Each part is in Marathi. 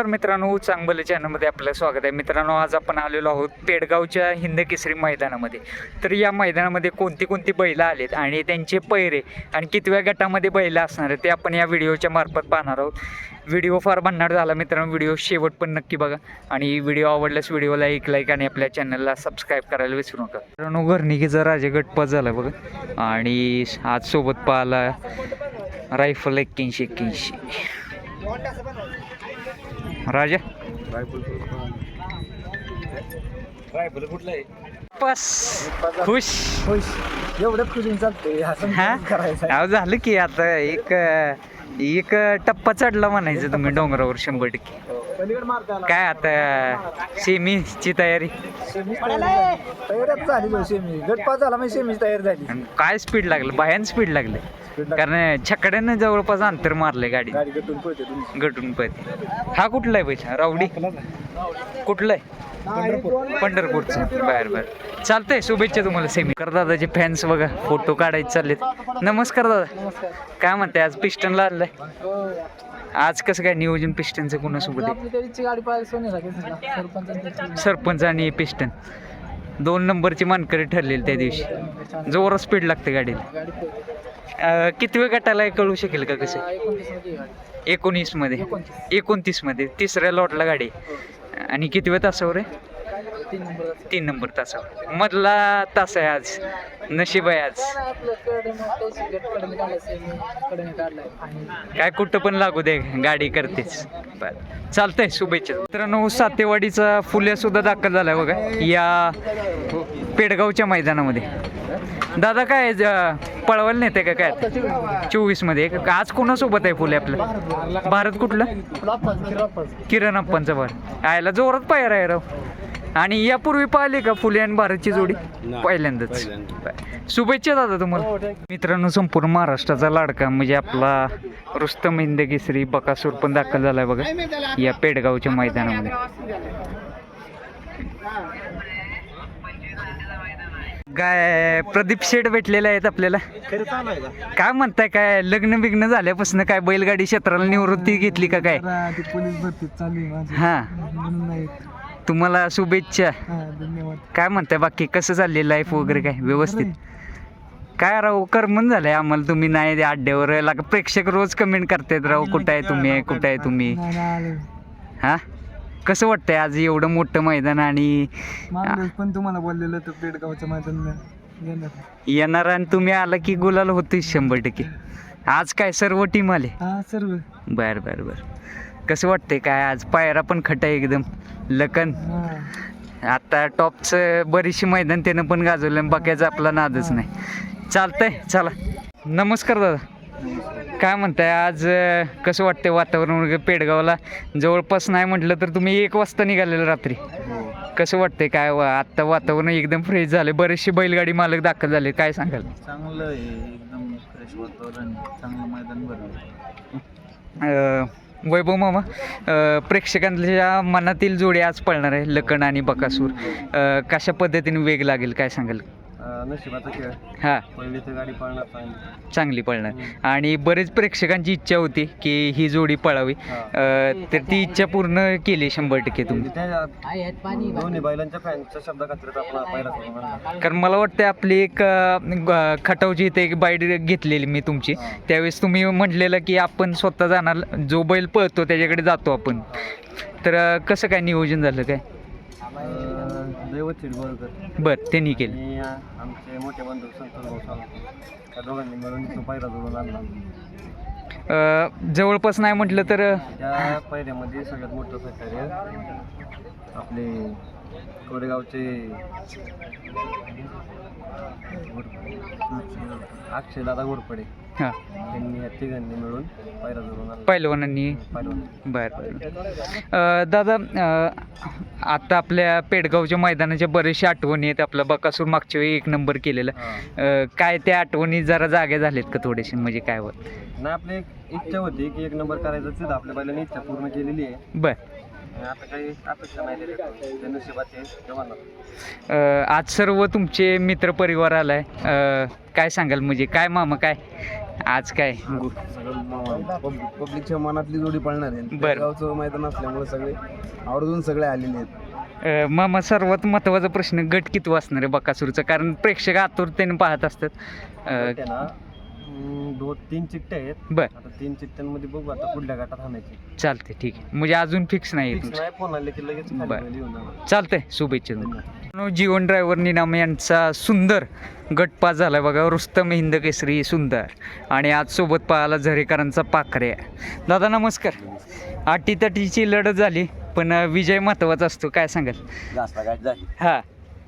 तर मित्रांनो चांगलं चॅनलमध्ये आपलं स्वागत आहे. मित्रांनो आज आपण आलेलो आहोत पेडगावच्या हिंद केसरी मैदानामध्ये. तर या मैदानामध्ये कोणती कोणती बैलं आलेत आणि त्यांचे पैरे आणि कितव्या गटामध्ये बैलं असणार आहेत ते आपण या व्हिडिओच्या मार्फत पाहणार आहोत. व्हिडिओ फार भन्नाट झाला मित्रांनो व्हिडिओ शेवट पण नक्की बघा. आणि व्हिडिओ आवडल्यास व्हिडिओला एक लाईक आणि आपल्या चॅनलला सबस्क्राईब करायला विसरू नका. मित्रांनो घरणिकीचा राजा गटपास झाला बघा. आणि आज सोबत पाहिला रायफल एक्क्याऐंशी एक्क्याऐंशी. राजा. बस. खुश. खुश. एवढं खुशीन चालतंय. हा? झालं की आता एक एक टप्पा चढला म्हणायचं तुम्ही डोंगरावर शंभर टक्के. आला. काय आता सेमीची तयारी? सेमी तयारच झाली सेमी गट पास झाला म्हणजे सेमी तयार झाली. आणि काय स्पीड लागलं? भयान स्पीड लागलं. कारण छकड्यानं जवळपास अंतर मारलंय गाडी. गटून पळते हा कुठला आहे पैसा रावडी कुठला आहे पंढरपूरचं. बर बर. चालतंय शुभेच्छा तुम्हाला सेमी. कर दादाचे फॅन्स बघा फोटो काढायचे चाललेत. नमस्कार दादा. काय म्हणताय आज पिस्टनला आणलाय आज कसं काय नियोजन पिस्टनचं कोणासोबत आहे? सरपंच आणि पिस्टन. दोन नंबरची मानकरी ठरलेली त्या दिवशी. जोरात स्पीड लागते गाडीला. अं, कितव्या गटाला आहे कळू शकेल का कसं? एकोणीसमध्ये एकोणतीस. मध्ये तिसऱ्या लॉटला गाडी. आहे. आणि कितव्या तासावर आहे? तीन नंबर तासावर. मधला तास आहे आज. नशीब आहे आज. आणि काय कुठं पण लागू दे गाडी करतेच. बर. चालतंय शुभेच्छा. मित्रांनो सातेवाडीचा फुले सुद्धा दाखल झालाय बघा. या पेडगावच्या मैदानामध्ये. दादा काय पळवायला नेते का काय? चोवीसमध्ये आज कोणासोबत आहे फुले आपलं? भारत कुठलं? किरण अप्पांचा भार आयला जोरात पायर आहे राव. आणि यापूर्वी पाहिले का फुले आणि भारतची जोडी? पहिल्यांदाच. शुभेच्छा दादा तुम्हाला. मित्रांनो संपूर्ण महाराष्ट्राचा लाडका म्हणजे आपला रुस्तम केसरी बकासूर पण दाखल झालाय बघा. या पेडगावच्या मैदानामध्ये. काय प्रदीप शेठ भेटलेले आहेत आपल्याला. काय म्हणताय काय लग्न बिग्न झाल्यापासून काय बैलगाडी क्षेत्राला निवृत्ती घेतली का काय? हा. तुम्हाला शुभेच्छा. काय म्हणताय बाकी कसं चाललंय लाईफ वगैरे काय? व्यवस्थित? काय राव करमन झालंय आम्हाला? तुम्ही नाही अड्ड्यावर लाग प्रेक्षक रोज कमेंट करतायत राव कुठं आहे तुम्ही? कुठं आहे तुम्ही? हा? कसं वाटतंय आज एवढं मोठं मैदान आणि मागं पण तुम्हाला बोललेलं होतं पेडगावच्या मैदानाला येणार. येणार आणि तुम्ही आला की गुलाल होते शंभर टक्के. आज काय सर्व टीम आले? हा सर्व. बर बर बर. कसं वाटतंय काय आज? पायरा पण खट आहे एकदम. लकन हा. आता टॉपचं बरीचशी मैदान त्यानं पण गाजवलं आणि बाकीचा आपला नादच नाही. चालतंय चला. नमस्कार दादा. काय म्हणताय आज अं, कसं वाटतंय वातावरण वगैरे पेडगावला? जवळपास नाही म्हटलं तर तुम्ही एक वाजता निघालेलं रात्री. कसं वाटतंय काय वा आत्ता वातावरण एकदम फ्रेश झालं बरेचसे बैलगाडी मालक दाखल झाले काय सांगाल? चांगलं आहे. एकदम फ्रेश वातावरण. चांगलं मैदान भरलं. अं, वैभव मामा अं, प्रेक्षकांच्या मनातील जोडी आज पळणार आहे लकण आणि बकासूर. अं, कशा पद्धतीने वेग लागेल? काय सांगाल? नशिबाचा खेळ. हां. पहिली तर गाडी पळणार चांगली. चांगली पळणार. आणि बरेच प्रेक्षकांची इच्छा होती की ही जोडी पळावी. अं, तर ती इच्छा पूर्ण केली शंभर टक्के तुम्ही. दोन्ही बैलांच्या फॅनच्या शब्द खात्रीत आपला पहिला सोडून कारण मला वाटतं आपली एक अं, ग- खटावची इथे एक बाईट घेतलेली मी तुमची. त्यावेळेस तुम्ही म्हटलेलं की आपण स्वतः जाणार जो बैल पळतो त्याच्याकडे जातो आपण. तर अं, कसं काय नियोजन झालं काय? बरं त्यांनी केलं. आणि आमचे मोठे बंधू संतोष भाऊ सावंत. त्या दोघांनी मिळून तो पहिला जोडून आणला. अं, जवळपास नाही म्हटलं तर त्या पहिल्यामध्ये सगळ्यात मोठं सहकार्य आपले कोरेगावचे अक्षय दादा घोरपडे. हां. त्यांनी या तिघांनी मिळून पहिला जोडून आणला पहिलवानांनी? पहिलवान. बर बर. दादा अ, आता आपल्या पेडगावच्या मैदानाच्या बरेचशा आठवणी आहेत आपला बकासूर मागच्या वेळी एक नंबर केलेला. अ, काय त्या आठवणी जरा जाग्या झाल्यात का थोडेसे? म्हणजे काय होत? नाही आपली एक इच्छा होती की एक नंबर करायचं तिथं आपल्या पहिल्याने इच्छा पूर्ण केलेली आहे. बर. आता काही अपेक्षा नाही त्याच्यात. ते नशिबाचे जवान अ, आज सर्व तुमचे मित्रपरिवार आलाय. अ, काय सांगाल म्हणजे? काय मामा काय? आज काय? पब्लिकच्या मनातली जोडी पळणार आहे. बरं. गावचं मैदान असल्यामुळे सगळे आवर्जून सगळे आलेले आहेत. अ, मामा सर्वात महत्त्वाचा प्रश्न गट किती वाचणार आहे बकासूरचा. कारण प्रेक्षक आतुरतेने पाहत असतात. अ, दोन तीन चिठ्ठ्या आहेत. बर. आता तीन चिठ्ठ्यांमध्ये बघू आता पुढल्या गटात आणायची. चालते ठीक आहे. म्हणजे अजून फिक्स नाही आहे फिक्स तुमचं. नाही फोन आले की लगेच खाली बरं. बैल येऊन जाणार. चालतंय शुभेच्छा. मित्रांनो, जीवन ड्रायव्हर निनाम यांचा सुंदर गटपास झाला बघा. रुस्तम हिंद केसरी सुंदर. आणि आज सोबत पाहायला झरेकरांचा पाखरे दादा नमस्कार. अटीतटीची लढत झाली पण अ, विजय महत्त्वाचा असतो. काय सांगाल? लास्टला गाडी झाली. हा.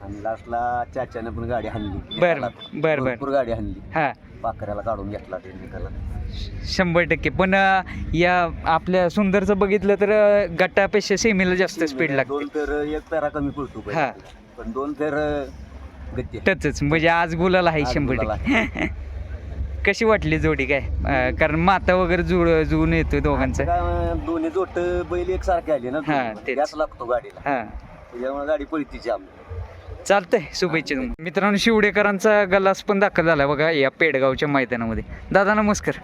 आणि लास्टला चाच्यानं पण गाडी हाणली. बर. बर बर. भरपूर गाडी हाणली. हा. पाखऱ्याला काढून घेतला ते निकाला शंभर टक्के. पण अ, या आपल्या सुंदरचं बघितलं तर अ, गटापेक्षा सेमीला जास्त स्पीड लागते. दोन तर एक पेरा कमी पडतो बैल. हा. पण दोन तर गती टचच म्हणजे आज गुलाल आहे आज शंभर गुलाल टक्के. कशी वाटली जोडी काय? अं, कारण माता वगैरे जुळ जुळून येतोय दोघांचं. काय दोन्ही जोट बैल एकसारखे आले ना हा, तेच. गॅस लागतो गाडीला. हा. त्याच्यामुळे गाडी पळती जाम चालतंय शुभेच्छा तुम्हाला. मित्रांनो शिवडेकरांचा गलास पण दाखल झाला बघा या पेडगावच्या मैदानामध्ये. दादा नमस्कार.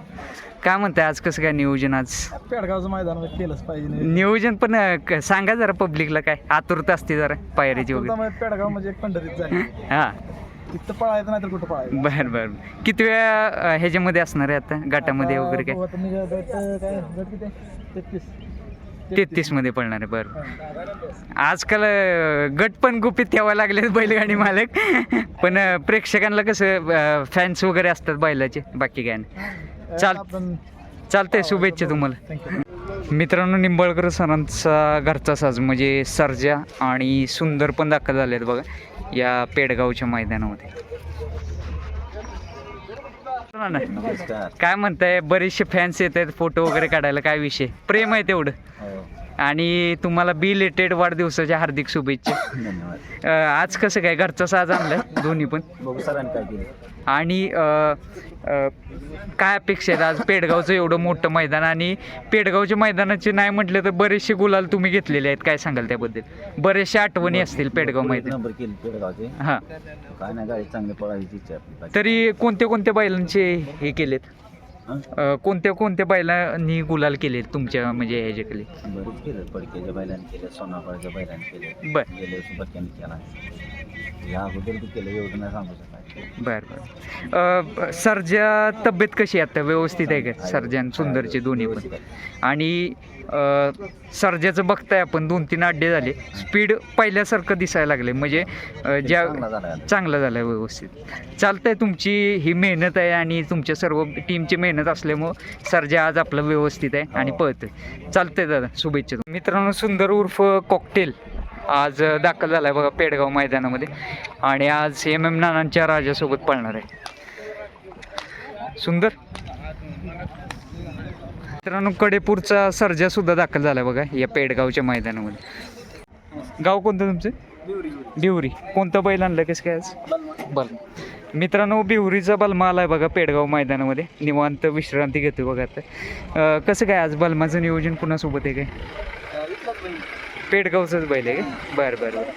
काय म्हणताय आज कसं काय नियोजन आज? पेडगावचं मैदान केलंच पाहिजे नियोजन पण क- सांगा जरा पब्लिकला काय आतुरता असते जरा पायरीची वगैरे. पेडगाव म्हणजे एक पंढरीत झाली. हा. तिथं पळायचं नाही तर कुठं पळायचं? बर बर. किती वेळा ह्याच्यामध्ये असणार आहे आता गटामध्ये वगैरे काय? तेहतीस. मध्ये पडणार आहे बरं. आजकाल गट पण गुपित ठेवा लागले बैलगाडी मालक. पण प्रेक्षकांना कसं फॅन्स वगैरे असतात बैलाचे बाकी काय नाही. चाल चालतंय शुभेच्छा तुम्हाला. मित्रांनो निंबाळकर सरांचा घरचा साज म्हणजे सर्जा आणि सुंदर पण दाखल झाले आहेत बघा या पेडगावच्या मैदानामध्ये. काय म्हणताय बरेचसे फॅन्स येत आहेत फोटो वगैरे काढायला. काय विषय? प्रेम आहे तेवढं. हो. आणि तुम्हाला बी लेटेड वाढदिवसाच्या हार्दिक शुभेच्छा. धन्यवाद. अं, आज कसं काय घरचा साज आणलाय दोन्ही पण. बघू सरांनी काय केलं. आणि अं, अं, काय अपेक्षा आहेत आज पेडगावचं एवढं मोठं मैदान? आणि पेडगावच्या मैदानाचे नाही म्हटलं तर बरेचसे गुलाल तुम्ही घेतलेले आहेत. काय सांगाल त्याबद्दल? बरेचशा आठवणी असतील पेडगाव मैदान. नंबर केली पेडगावचे. हां. काय नाही गाडी चांगली पळायची इच्छा आहे आपली. तरी कोणत्या कोणत्या बैलांचे हे केलेत? अं, कोणत्या कोणत्या बैलांनी गुलाल केले तुमच्या म्हणजे ह्याच्याकडे बरेच केलं पडक्याच्या बैलांनी केलं सोनापाळच्या बैलांनी केलं बर. गेल्या वर्षी बक्क्याने केला. या अगोदर बी केलं एवढं नाही सांगू शकत. बर बर. सर्जा तब्येत कशी आहे आता? व्यवस्थित आहे का? सर्जा आणि सुंदरचे दोन्ही पण. आणि सर्जाचं बघताय आपण दोन तीन अड्डे झाले. स्पीड पहिल्यासारखं दिसायला लागले म्हणजे ज्या चांगला झाला आता. चांगलं झालं व्यवस्थित. चालतंय तुमची ही मेहनत आहे आणि तुमच्या सर्व टीमची मेहनत असल्यामुळं सर्जा आज आपलं व्यवस्थित आहे आणि पळतंय. चालतंय दादा शुभेच्छा. मित्रांनो सुंदर उर्फ कॉकटेल आज दाखल झाला आहे बघा पेडगाव मैदानामध्ये. आणि आज एम एम नानांच्या राजासोबत पळणार आहे. सुंदर. मित्रांनो कडेपूरचा सर्जा सुद्धा दाखल आहे बघा या पेडगावच्या मैदानामध्ये. गाव कोणतं तुमचं? बिवरी. कोणतं बैल आणलं? कसं काय आज? बल मित्रांनो बिहुरीचा बलमा आहे बघा पेडगाव मैदानामध्ये. निवांत विश्रांती घेतो बघा आता. कसं काय आज बलमाचं नियोजन कुणासोबत आहे काय? पेडगावचंच बैल आहे. का बरं बरं बरं.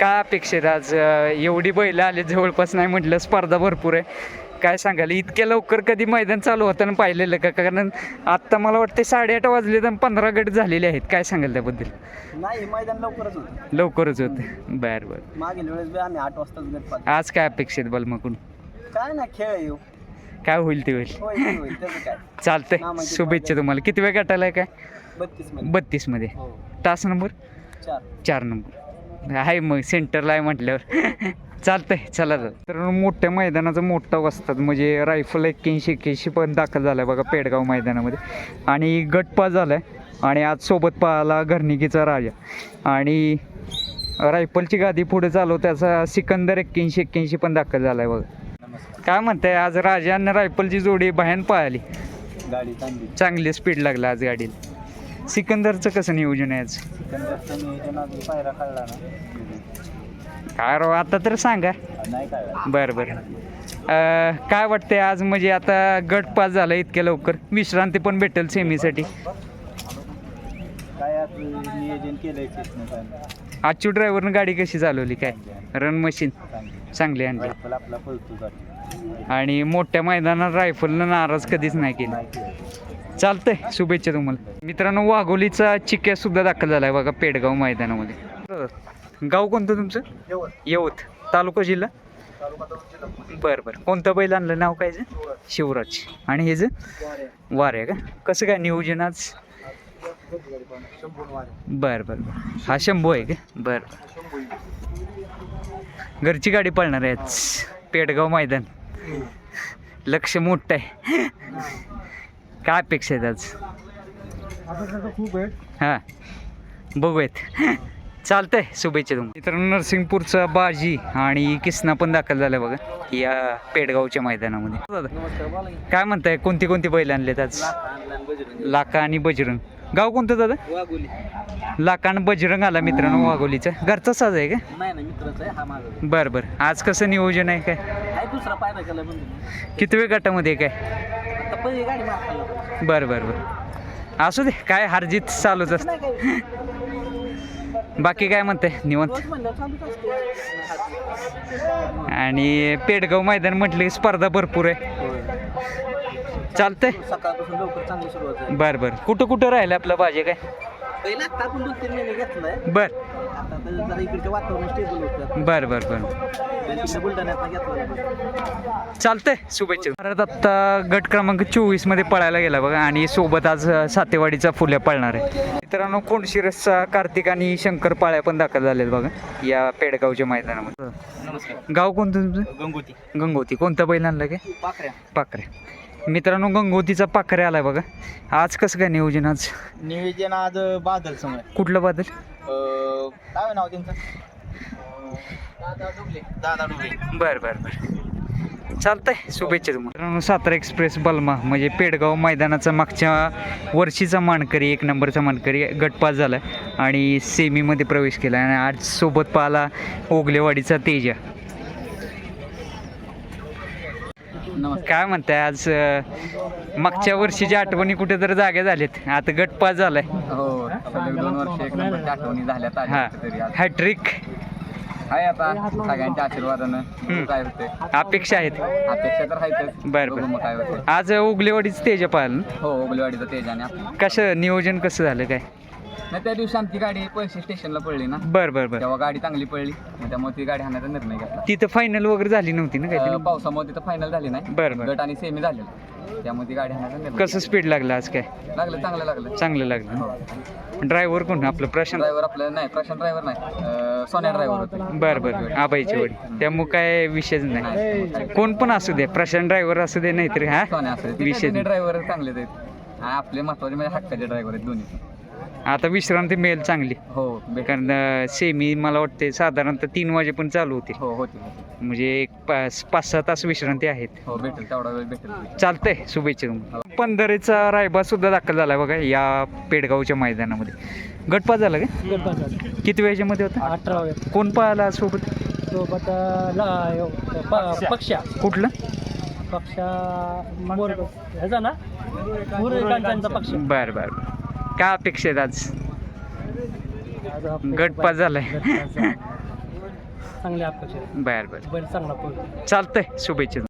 काय अपेक्षित आज एवढी बैल आले जवळपास? नाही म्हटलं स्पर्धा भरपूर आहे. काय सांगाल इतक्या लवकर कधी मैदान चालू होताना पाहिलेलं का? कारण आत्ता मला वाटते साडेआठ वाजले तर पंधरा गट झालेले आहेत. काय सांगाल त्याबद्दल? नाही मैदान लवकरच होतं. लवकरच होते. बरं बरं. मागील वेळेस आम्ही आठ वाजताच गट पाहतो. आज काय अपेक्षित बलमाकडून काय ना खेळ येऊ काय होईल ते होईल होय होय, होय त्याचं काय? चालतंय. शुभेच्छा तुम्हाला. किती वेळ गटाला आहे काय? बत्तीसमध्ये बत्तीसमध्ये. हो. तास नंबर? चार. नंबर. आहे मग सेंटरला आहे म्हटल्यावर. चालतंय चला तर. तर मोठ्या मैदानाचा मोठा वस्तात म्हणजे रायफल एक्क्याऐंशी एक्क्याऐंशी पण दाखल झाला आहे बघा पेडगाव मैदानामध्ये. आणि गटपास झाला आहे आणि आज सोबत पाहिला घरनिकीचा राजा. आणि रायफलची गादी पुढे चालू त्याचा सिकंदर एक्क्याऐंशी एक्क्याऐंशी पण दाखल झाला आहे बघा काय म्हणताय आज राजा आणि रायफलची जोडी गाडी चांगली. चांगली स्पीड लागला आज गाडीला. सिकंदरचं कसं नियोजन आहे आज? सिकंदरचं नियोजन अजून पायरा काढला ना. काय राव आता तर सांगा. नाही काढला बरं बरं. अं, काय वाटतंय आज? म्हणजे आता गट पास झाला इतक्या लवकर. विश्रांती पण भेटेल सेमीसाठी. काय आज नियोजन केलंय कृष्ण आजची ड्रायव्हरनं गाडी कशी चालवली काय? रन मशीन चांगली. आणली. रायफल आपला पळतो गाडी. आणि मोठ्या मैदानात रायफलनं नाराज कधीच नाही केली. चालतंय शुभेच्छा तुम्हाला. मित्रांनो वाघोलीचा चिक्या सुद्धा दाखल झालाय बघा पेडगाव मैदानामध्ये. गाव कोणतं तुमचं? यवत. तालुका जिल्हा? बरं बरं. कोणतं बैल आणलं? नाव काय? शिवराज. आणि हे जे? वारे. का? कसं काय नियोजन आज? बरं बरं बरं. हा शंभू आहे का? बरं. घरची गाडी पळणार आहे आज. पेडगाव मैदान. लक्ष मोठं आहे. काय अपेक्षा आहेत आज? खूप आहे हां. बघूयात. चालतंय शुभेच्छा तुम्हाला. मित्रांनो नरसिंगपूरचा बाजी आणि किसना पण दाखल झाला बघा या पेडगावच्या मैदानामध्ये. दादा काय म्हणताय कोणती कोणती बैल आणलेत आज? लाका आणि बजरंग. गाव कोणतं दादा? लाका आणि बजरंग आला मित्रांनो वाघोलीचा. घरचा साज आहे का? बरं बरं. आज कसं नियोजन आहे काय? किती वेळ गटामध्ये आहे काय? आता पहिली गाडी मारताना. बरं बरं बरं. असू दे काय हारजीत चालूच असतं. बाकी काय म्हणते निवंत? चालूच असते. आणि पेडगाव मैदान म्हटलं की स्पर्धा भरपूर आहे. चालतंय. सकाळपासून लवकर चांगली सुरुवात आहे बरं बरं. कुठं कुठं राहिलं आपलं भाजी काय? पहिला आता आपण दोन तीन महिने घेतलाय. बरं. तर जरा इकडचे वातावरण स्टेबल होतं. बरं बरं बरं. तिकडे बुलढाण्यात घेतला चालतंय. शुभेच्छा. परत आत्ता गट क्रमांक चोवीसमध्ये पळायला गेला बघा आणि सोबत आज अ, सातेवाडीचा फुल्या पळणार आहे. मित्रांनो कोणशिरसचा कार्तिक आणि शंकर पाळ्या पण दाखल झालेत बघा या पेडगावच्या मैदानामध्ये. नमस्कार. गाव कोणतं तुमचं? गंगोती. गंगोती. कोणता बैल आणलं काय? पाकऱ्या पाखरे मित्रांनो गंगोतीचा पाखरे आलाय बघा. आज कसं काय नियोजन आज? नियोजन आज बादल समोर कुठलं बादल? काय नाव त्यांचं दादा डुबले दादा डुबले. बरं बरं बरं. चालतंय शुभेच्छा तुम्हाला. सातारा एक्सप्रेस बलमा म्हणजे पेडगाव मैदानाचा मागच्या वर्षीचा मानकरी एक नंबरचा मानकरी गटपास झाला आणि सेमीमध्ये प्रवेश केला आणि आज सोबत पाहिला ओगलेवाडीचा तेजा. नमस्कार. काय म्हणताय आज मागच्या वर्षीच्या आठवणी कुठे तर जाग्या झाल्यात. आता गटपास झालाय. हो सलग दोन वर्ष एक नंबरच्या आठवणी हा. तरी आज. हॅट्रिक. आहे आता सगळ्यांच्या आशीर्वादानं. काय होते अपेक्षा आहेत. अपेक्षा तर आहेतच. बरं, बघू बरं. मग काय होते आज ओगलेवाडीचं तेजा पाहिलं हो ओबलेवाडीचं तेजाने आपलं. कसं नियोजन कसं झालं काय? नाही त्या दिवशी आमची गाडी पैसे स्टेशनला पडली ना. बरं बरं बरं. तेव्हा गाडी चांगली पडली मग त्यामुळे ती गाडी हाणायचा निर्णय घेतला. तिथं फायनल वगैरे झाली नव्हती ना अं, काहीतरी पावसामुळे तिथं फायनल झाली नाही. बरं बरं. गट आणि सेमी झालेलं. त्यामुळे ती गाडी निर्णय कसं स्पीड लागलं आज काय. लागलं चांगलं लागलं. चांगलं लागलं. हो. ड्रायव्हर कोण? आपलं प्रशांत? ड्रायव्हर आपलं नाही प्रशांत ड्रायव्हर नाही. सोन्या ड्रायव्हर होते. बरं बरं बरं. आबाईची वडी त्यामुळे काय विषयच नाही. कोण पण असू दे प्रशांत ड्रायव्हर असू दे नाहीतरी हा? सोन्या असं विषय. ड्रायव्हर चांगलेच आहेत. आपले महत्त्वाचे म्हणजे हक्काचे ड्रायव्हर आहेत दोन्ही. आता विश्रांती मिळेल चांगली. हो कारण सेमी मला वाटते साधारणतः तीन वाजेपर्यंत चालू होते हो होती. म्हणजे एक पाच पाच सहा तास विश्रांती आहेत. हो भेटेल तेवढा वेळ भेटेल. चालतंय शुभेच्छा तुम्हाला. पंधरेचा रायबा सुद्धा दाखल झाला बघा या पेडगावच्या मैदानामध्ये. गटपास झाला का? किती वेळच्या मध्ये होता? अठरा कोण पाहिला सोबत? सोबत पक्षा. कुठलं? पक्षा ह्याचा ना? पक्ष. बर बर. काय अपेक्षा आहेत आज? गटपास झालाय. बर बर. चांगला चालतंय शुभेच्छा.